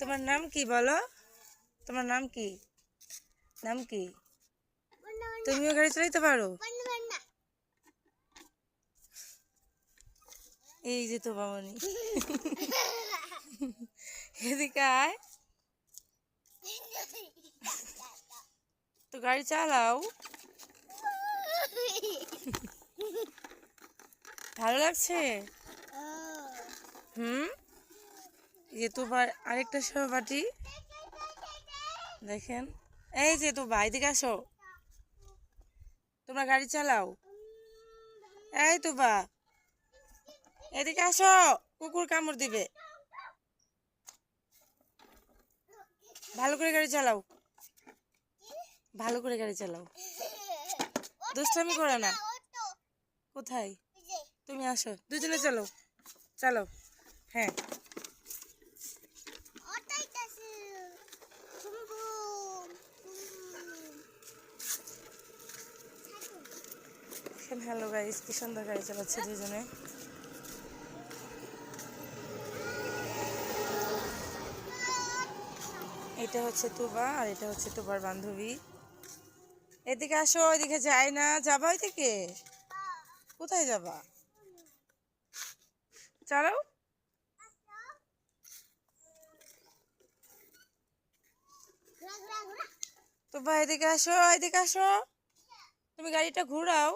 তোমার নাম কি বলো? তোমার নাম কি? নাম কি? তুমিও গাড়ি চালাইতে পারো? এই যে তো বামনি। এদিকে আয়। তো গাড়ি চালাও। ভালো লাগছে? হুম? যে তোমার আরেকটা সহপাঠী। দেখেন, এই যে তো ভাই দিকে আসো। তোমরা গাড়ি চালাও। এই তো বা, এদিকে আসো, কুকুর কামড় দিবে। ভালো করে গাড়ি চালাও। ভালো করে গাড়ি চালাও। দুষ্টামি করো না। কোথায়? তুমি আসো, দুজনে চলো। চলো হ্যাঁ। দেখেন হ্যালো গাইস কি সুন্দর গাড়ি চালাচ্ছে দুজনে। এটা হচ্ছে তুবা আর এটা হচ্ছে তুবার বান্ধবী। এদিকে আসো, ওইদিকে যাই না। যাবা ওইদিকে? কোথায় যাবা? চলো। তুবা, এদিকে আসো এদিকে আসো। তুমি গাড়িটা ঘুরাও।